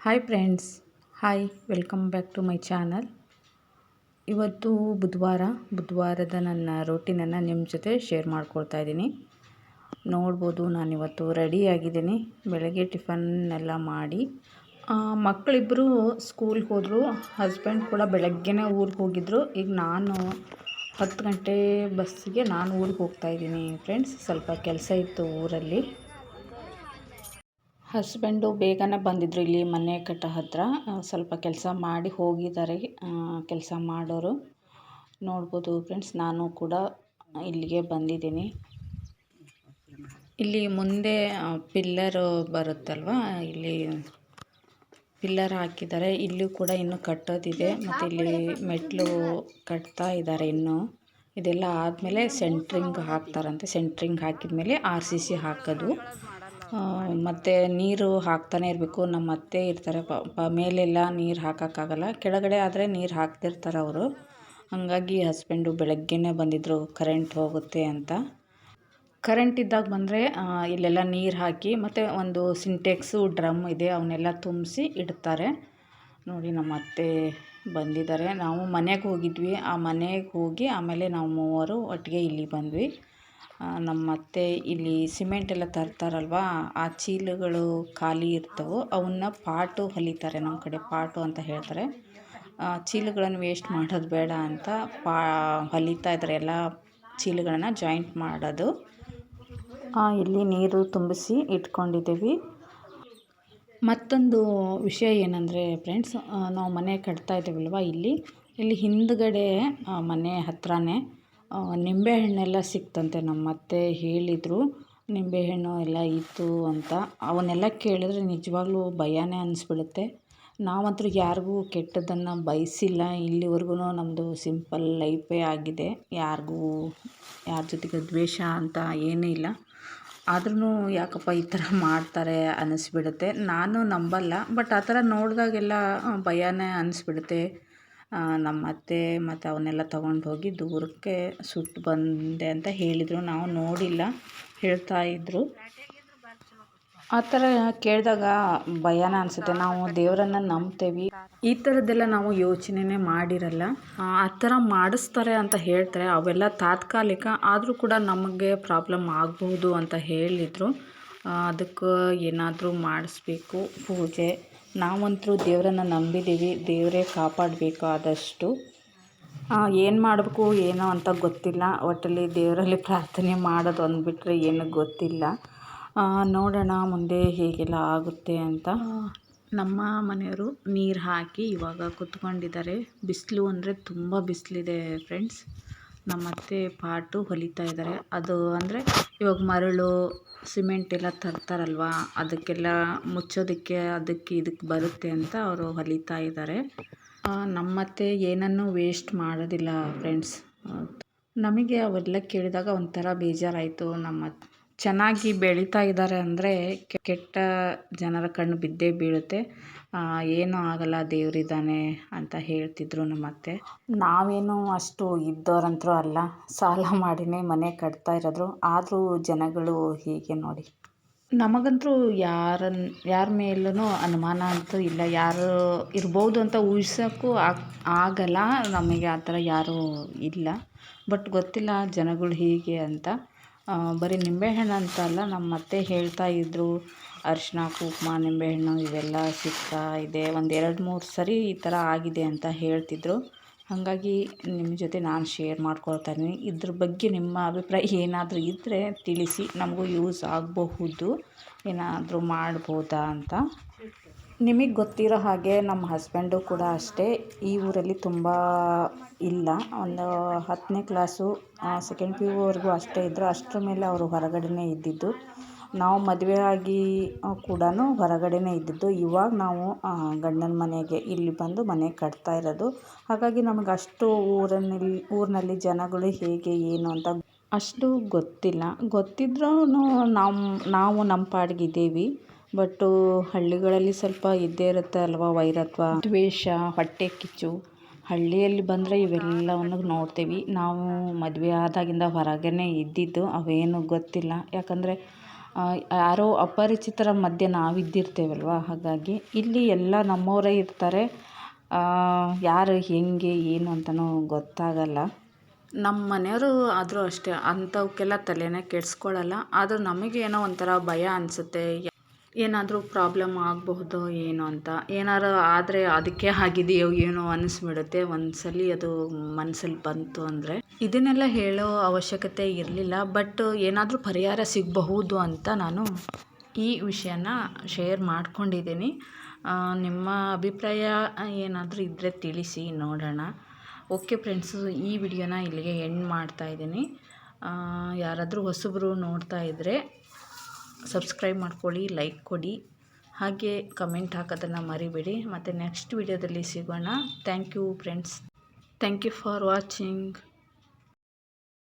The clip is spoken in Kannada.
Hi friends hi welcome back to my channel ಇವತ್ತು ಬುಧವಾರ, ಬುಧವಾರದ ನನ್ನ ರೂಟೀನನ್ನು ನಿಮ್ಮ ಜೊತೆ ಶೇರ್ ಮಾಡ್ಕೊಳ್ತಾ ಇದ್ದೀನಿ. ನೋಡ್ಬೋದು ನಾನಿವತ್ತು ರೆಡಿಯಾಗಿದ್ದೀನಿ ಬೆಳಗ್ಗೆ ಟಿಫನ್ನೆಲ್ಲ ಮಾಡಿ ಮಕ್ಕಳಿಬ್ಬರು ಸ್ಕೂಲ್ಗೆ ಹೋದರು ಹಸ್ಬೆಂಡ್ ಕೂಡ ಬೆಳಗ್ಗೆನೇ ಊರಿಗೆ ಹೋಗಿದ್ದರು ಈಗ ನಾನು ಹತ್ತು ಗಂಟೆ ಬಸ್ಸಿಗೆ ನಾನು ಊರಿಗೆ ಹೋಗ್ತಾ ಇದ್ದೀನಿ ಫ್ರೆಂಡ್ಸ್ ಸ್ವಲ್ಪ ಕೆಲಸ ಇತ್ತು ಊರಲ್ಲಿ. ಹಸ್ಬೆಂಡು ಬೇಗನೆ ಬಂದಿದ್ದರು ಇಲ್ಲಿ ಮನೆ ಕಟ್ಟೋ ಹತ್ತಿರ ಸ್ವಲ್ಪ ಕೆಲಸ ಮಾಡಿ ಹೋಗಿದ್ದಾರೆ. ಕೆಲಸ ಮಾಡೋರು. ನೋಡ್ಬೋದು ಫ್ರೆಂಡ್ಸ್ ನಾನು ಕೂಡ ಇಲ್ಲಿಗೆ ಬಂದಿದ್ದೀನಿ. ಇಲ್ಲಿ ಮುಂದೆ ಪಿಲ್ಲರು ಬರುತ್ತಲ್ವ? ಇಲ್ಲಿ ಪಿಲ್ಲರ್ ಹಾಕಿದ್ದಾರೆ. ಇಲ್ಲೂ ಕೂಡ ಇನ್ನೂ ಕಟ್ಟೋದಿದೆ. ಮತ್ತು ಇಲ್ಲಿ ಮೆಟ್ಲು ಕಟ್ತಾ ಇದ್ದಾರೆ ಇನ್ನೂ. ಇದೆಲ್ಲ ಆದಮೇಲೆ ಸೆಂಟ್ರಿಂಗ್ ಹಾಕ್ತಾರಂತೆ. ಸೆಂಟ್ರಿಂಗ್ ಹಾಕಿದ ಮೇಲೆ ಆರ್ ಸಿ ಸಿ ಹಾಕೋದು. ಮತ್ತು ನೀರು ಹಾಕ್ತಾನೆ ಇರಬೇಕು. ನಮ್ಮ ಅತ್ತೆ ಇರ್ತಾರೆ. ಪಾಪ ಮೇಲೆಲ್ಲ ನೀರು ಹಾಕೋಕ್ಕಾಗಲ್ಲ. ಕೆಳಗಡೆ ಆದರೆ ನೀರು ಹಾಕ್ತಿರ್ತಾರೆ ಅವರು. ಹಾಗಾಗಿ ಹಸ್ಬೆಂಡು ಬೆಳಗ್ಗೆನೇ ಬಂದಿದ್ದರು ಕರೆಂಟ್ ಹೋಗುತ್ತೆ ಅಂತ. ಕರೆಂಟ್ ಇದ್ದಾಗ ಬಂದರೆ ಇಲ್ಲೆಲ್ಲ ನೀರು ಹಾಕಿ, ಮತ್ತು ಒಂದು ಸಿಂಟೆಕ್ಸು, ಡ್ರಮ್ ಇದೆ ಅವನ್ನೆಲ್ಲ ತುಂಬಿಸಿ ಇಡ್ತಾರೆ. ನೋಡಿ, ನಮ್ಮ ಅತ್ತೆ ಬಂದಿದ್ದಾರೆ. ನಾವು ಮನೆಗೆ ಹೋಗಿದ್ವಿ. ಆ ಮನೆಗೆ ಹೋಗಿ ಆಮೇಲೆ ನಾವು ಮೂವರು ಒಟ್ಟಿಗೆ ಇಲ್ಲಿ ಬಂದ್ವಿ. ನಮ್ಮ ಅತ್ತೆ ಇಲ್ಲಿ ಸಿಮೆಂಟ್ ಎಲ್ಲ ತರ್ತಾರಲ್ವ, ಆ ಚೀಲಗಳು ಖಾಲಿ ಇರ್ತವೆ, ಅವನ್ನ ಪಾಟು ಹೊಲಿತಾರೆ ನಮ್ಮ ಕಡೆ ಪಾಟು ಅಂತ ಹೇಳ್ತಾರೆ. ಚೀಲಗಳನ್ನು ವೇಸ್ಟ್ ಮಾಡೋದು ಬೇಡ ಅಂತ ಪಾ, ಹೊಲಿತಾ ಇದ್ದಾರೆ ಎಲ್ಲ ಚೀಲಗಳನ್ನು ಜಾಯಿಂಟ್ ಮಾಡೋದು. ಇಲ್ಲಿ ನೀರು ತುಂಬಿಸಿ ಇಟ್ಕೊಂಡಿದ್ದೀವಿ. ಮತ್ತೊಂದು ವಿಷಯ ಏನಂದರೆ ಫ್ರೆಂಡ್ಸ್ ನಾವು ಮನೆ ಕಟ್ತಾ ಇದ್ದೀವಲ್ವ ಇಲ್ಲಿ. ಇಲ್ಲಿ ಹಿಂದುಗಡೆ ಮನೆ ಹತ್ರನೇ ಆ, ನಿಂಬೆಹಣ್ಣೆಲ್ಲ ಸಿಕ್ತಂತೆ ನಮ್ಮ ಅತ್ತೆ ಹೇಳಿದರು. ನಿಂಬೆಹಣ್ಣು ಎಲ್ಲ ಇತ್ತು ಅಂತ. ಅವನ್ನೆಲ್ಲ ಕೇಳಿದ್ರೆ ನಿಜವಾಗ್ಲೂ ಭಯನೇ ಅನಿಸ್ಬಿಡುತ್ತೆ. ನಾವಂತೂ ಯಾರಿಗೂ ಕೆಟ್ಟದ್ದನ್ನು ಬಯಸಿಲ್ಲ. ಇಲ್ಲಿವರೆಗೂ ನಮ್ಮದು ಸಿಂಪಲ್ ಲೈಫೇ ಆಗಿದೆ. ಯಾರಿಗೂ ಯಾರ ಜೊತೆಗೆ ದ್ವೇಷ ಅಂತ ಏನೂ ಇಲ್ಲ. ಆದ್ರೂ ಯಾಕಪ್ಪ ಈ ಥರ ಮಾಡ್ತಾರೆ ಅನ್ನಿಸ್ಬಿಡುತ್ತೆ ನಾನು ನಂಬಲ್ಲ. ಬಟ್ ಆ ಥರ ನೋಡಿದಾಗೆಲ್ಲ ಭಯನೇ ಅನಿಸ್ಬಿಡುತ್ತೆ. ಆ, ನಮ್ಮ ಅತ್ತೆ ಮತ್ತು ಅವನ್ನೆಲ್ಲ ತೊಗೊಂಡು ಹೋಗಿ ದೂರಕ್ಕೆ ಸುಟ್ಟು ಬಂದೆ ಅಂತ ಹೇಳಿದರು. ನಾವು ನೋಡಿಲ್ಲ, ಹೇಳ್ತಾ ಇದ್ದರು ಆ ಥರ ಕೇಳಿದಾಗ ಭಯನ ಅನಿಸುತ್ತೆ. ನಾವು ದೇವರನ್ನ ನಂಬ್ತೇವೆ. ಈ ಥರದ್ದೆಲ್ಲ ನಾವು ಯೋಚನೆನೇ ಮಾಡಿರಲ್ಲ. ಆ ಥರ ಮಾಡಿಸ್ತಾರೆ ಅಂತ ಹೇಳ್ತಾರೆ. ಅವೆಲ್ಲ ತಾತ್ಕಾಲಿಕ, ಆದರೂ ಕೂಡ ನಮಗೆ ಪ್ರಾಬ್ಲಮ್ ಆಗಬಹುದು ಅಂತ ಹೇಳಿದರು. ಅದಕ್ಕೆ ಏನಾದರೂ ಮಾಡಿಸ್ಬೇಕು. ಪೂಜೆ. ನಾವಂತರೂ ದೇವರನ್ನ ನಂಬಿದ್ದೀವಿ ದೇವರೇ ಕಾಪಾಡಬೇಕು ಆದಷ್ಟು ಏನು ಮಾಡಬೇಕು, ಏನೋ ಅಂತ ಗೊತ್ತಿಲ್ಲ. ಒಟ್ಟಲ್ಲಿ ದೇವರಲ್ಲಿ ಪ್ರಾರ್ಥನೆ ಮಾಡೋದು ಅಂದ್ಬಿಟ್ರೆ ಏನು ಗೊತ್ತಿಲ್ಲ. ನೋಡೋಣ ಮುಂದೆ ಹೇಗೆಲ್ಲ ಆಗುತ್ತೆ ಅಂತ. ನಮ್ಮ ಮನೆಯವರು ನೀರು ಹಾಕಿ ಇವಾಗ ಕುತ್ಕೊಂಡಿದ್ದಾರೆ. ಬಿಸಿಲು ಅಂದರೆ ತುಂಬ ಬಿಸಿಲಿದೆ ಫ್ರೆಂಡ್ಸ್ ನಮ್ಮ ಅತ್ತೆ ಪಾಟು ಹೊಲಿತಾ ಇದ್ದಾರೆ ಅದು ಅಂದರೆ ಇವಾಗ ಮರಳು, ಸಿಮೆಂಟ್ ಎಲ್ಲ ತರ್ತಾರಲ್ವ, ಅದಕ್ಕೆಲ್ಲ ಮುಚ್ಚೋದಕ್ಕೆ ಅದಕ್ಕೆ ಇದಕ್ಕೆ ಬರುತ್ತೆ ಅಂತ ಅವರು ಹೊಲಿತಾ ಇದ್ದಾರೆ ನಮ್ಮ ನಮ್ಮತ್ತೆ ಏನನ್ನೂ ವೇಸ್ಟ್ ಮಾಡೋದಿಲ್ಲ ಫ್ರೆಂಡ್ಸ್ ನಮಗೆ ಅವೆಲ್ಲ ಕೇಳಿದಾಗ ಒಂಥರ ಬೇಜಾರಾಯಿತು ನಮ್ಮ ಚೆನ್ನಾಗಿ ಬೆಳೀತಾ ಇದ್ದಾರೆ ಅಂದರೆ ಕೆಟ್ಟ ಜನರ ಕಣ್ಣು ಬಿದ್ದೇ ಬೀಳುತ್ತೆ. ಏನು ಆಗಲ್ಲ ದೇವರಿದ್ದಾನೆ ಅಂತ ಹೇಳ್ತಿದ್ರು ನಮ್ಮ ಅತ್ತೆ. ನಾವೇನು ಅಷ್ಟು ಇದ್ದವರಂತರೂ ಅಲ್ಲ. ಸಾಲ ಮಾಡಿನೇ ಮನೆ ಕಟ್ತಾ ಇರೋದು ಆದರೂ ಜನಗಳು ಹೀಗೆ ನೋಡಿ. ನಮಗಂತೂ ಯಾರನ್ನ ಯಾರ ಮೇಲೂ ಅನುಮಾನ ಅಂತೂ ಇಲ್ಲ. ಯಾರು ಇರ್ಬೋದು ಅಂತ ಊಹಿಸೋಕ್ಕೂ ಆಗ್ ಆಗಲ್ಲ. ನಮಗೆ ಆ ಥರ ಯಾರೂ ಇಲ್ಲ. ಬಟ್ ಗೊತ್ತಿಲ್ಲ ಜನಗಳು ಹೀಗೆ ಅಂತ. ಬರೀ ನಿಂಬೆಹಣ್ಣು ಅಂತ ಅಲ್ಲ ನಮ್ಮ ಅತ್ತೆ ಹೇಳ್ತಾ ಇದ್ದರು ಅರಿಶಿನ ಕುಂಕುಮ, ನಿಂಬೆಹಣ್ಣು ಇವೆಲ್ಲ ಸಿಗ್ತಾ ಇದೆ. ಒಂದು ಎರಡು ಮೂರು ಸರಿ ಈ ಥರ ಆಗಿದೆ ಅಂತ ಹೇಳ್ತಿದ್ರು. ಹಾಗಾಗಿ ನಿಮ್ಮ ಜೊತೆ ನಾನು ಶೇರ್ ಮಾಡ್ಕೊಳ್ತಾ ಇದ್ದೀನಿ. ಇದ್ರ ಬಗ್ಗೆ ನಿಮ್ಮ ಅಭಿಪ್ರಾಯ ಏನಾದರೂ ಇದ್ದರೆ ತಿಳಿಸಿ, ನಮಗೂ ಯೂಸ್ ಆಗಬಹುದು. ಏನಾದರೂ ಮಾಡ್ಬೋದಾ ಅಂತ. ನಿಮಗೆ ಗೊತ್ತಿರೋ ಹಾಗೆ ನಮ್ಮ ಹಸ್ಬೆಂಡು ಕೂಡ ಅಷ್ಟೇ. ಈ ಊರಲ್ಲಿ ತುಂಬ ಇಲ್ಲ. ಒಂದು ಹತ್ತನೇ ಕ್ಲಾಸು ಸೆಕೆಂಡ್ ಪಿ ಯುವರೆಗೂ ಅಷ್ಟೇ ಇದ್ದರು ಅಷ್ಟರ ಮೇಲೆ ಅವರು ಹೊರಗಡೆನೇ ಇದ್ದಿದ್ದು. ನಾವು ಮದುವೆ ಆಗಿ ಕೂಡ ಹೊರಗಡೆನೇ ಇದ್ದಿದ್ದು. ಇವಾಗ ನಾವು ಗಂಡನ ಮನೆಗೆ ಇಲ್ಲಿ ಬಂದು ಮನೆ ಕಟ್ತಾ ಇರೋದು. ಹಾಗಾಗಿ ನಮಗೆ ಅಷ್ಟು ಊರಿನಲ್ಲಿ ಊರಿನಲ್ಲಿ ಜನಗಳು ಹೇಗೆ, ಏನು ಅಂತ ಅಷ್ಟು ಗೊತ್ತಿಲ್ಲ. ಗೊತ್ತಿದ್ರೂ ನಾವು ನಾವು ನಮ್ಮ ಪಾಡಿಗೆ ಇದ್ದೀವಿ. ಬಟ್ಟು ಹಳ್ಳಿಗಳಲ್ಲಿ ಸ್ವಲ್ಪ ಇದ್ದೇ ಇರುತ್ತೆ ಅಲ್ವಾ ವೈರತ್ವ? ದ್ವೇಷ ಹೊಟ್ಟೆ ಕಿಚ್ಚು ಹಳ್ಳಿಯಲ್ಲಿ ಬಂದರೆ ಇವೆಲ್ಲವನ್ನು ನೋಡ್ತೀವಿ. ನಾವು ಮದುವೆ ಆದಾಗಿಂದ ಹೊರಗೇ ಇದ್ದಿದ್ದು ಅವೇನು ಗೊತ್ತಿಲ್ಲ. ಯಾಕಂದರೆ ಯಾರೋ ಅಪರಿಚಿತರ ಮಧ್ಯೆ ನಾವಿದ್ದಿರ್ತೇವಲ್ವ? ಹಾಗಾಗಿ ಇಲ್ಲಿ ಎಲ್ಲ ನಮ್ಮವರೇ ಇರ್ತಾರೆ. ಯಾರು ಹೆಂಗೆ ಏನು ಅಂತಲೂ ಗೊತ್ತಾಗಲ್ಲ. ನಮ್ಮ ಮನೆಯವರು ಆದರೂ ಅಷ್ಟೇ ಅಂಥವಕ್ಕೆಲ್ಲ ತಲೆನೇ ಕೆಡಿಸ್ಕೊಳ್ಳಲ್ಲ ಆದರೂ ನಮಗೇನೋ ಏನೋ ಒಂಥರ ಭಯ ಅನಿಸುತ್ತೆ. ಏನಾದರೂ ಪ್ರಾಬ್ಲಮ್ ಆಗಬಹುದೋ ಏನೋ ಅಂತ. ಏನಾರು ಆದರೆ ಅದಕ್ಕೆ ಆಗಿದೆಯೋ ಏನೋ ಅನಿಸ್ಬಿಡುತ್ತೆ. ಒಂದ್ಸಲಿ ಅದು ಮನಸ್ಸಲ್ಲಿ ಬಂತು ಅಂದರೆ ಇದನ್ನೆಲ್ಲ ಹೇಳೋ ಅವಶ್ಯಕತೆ ಇರಲಿಲ್ಲ. ಬಟ್ ಏನಾದರೂ ಪರಿಹಾರ ಸಿಗಬಹುದು ಅಂತ ನಾನು ಈ ವಿಷಯನ ಶೇರ್ ಮಾಡ್ಕೊಂಡಿದ್ದೀನಿ. ನಿಮ್ಮ ಅಭಿಪ್ರಾಯ ಏನಾದರೂ ಇದ್ದರೆ ತಿಳಿಸಿ ನೋಡೋಣ. ಓಕೆ ಫ್ರೆಂಡ್ಸು, ಈ ವಿಡಿಯೋನ ಇಲ್ಲಿಗೆ ಎಂಡ್ ಮಾಡ್ತಾ ಇದ್ದೀನಿ. ಯಾರಾದರೂ ಹೊಸಬರು ನೋಡ್ತಾ ಇದ್ದರೆ ಸಬ್ಸ್ಕ್ರೈಬ್ ಮಾಡ್ಕೊಳ್ಳಿ, ಲೈಕ್ ಕೊಡಿ. ಹಾಗೆ ಕಮೆಂಟ್ ಹಾಕೋದನ್ನು ಮರಿಬೇಡಿ. ಮತ್ತು ನೆಕ್ಸ್ಟ್ ವಿಡಿಯೋದಲ್ಲಿ ಸಿಗೋಣ. Thank you friends. Thank you for watching.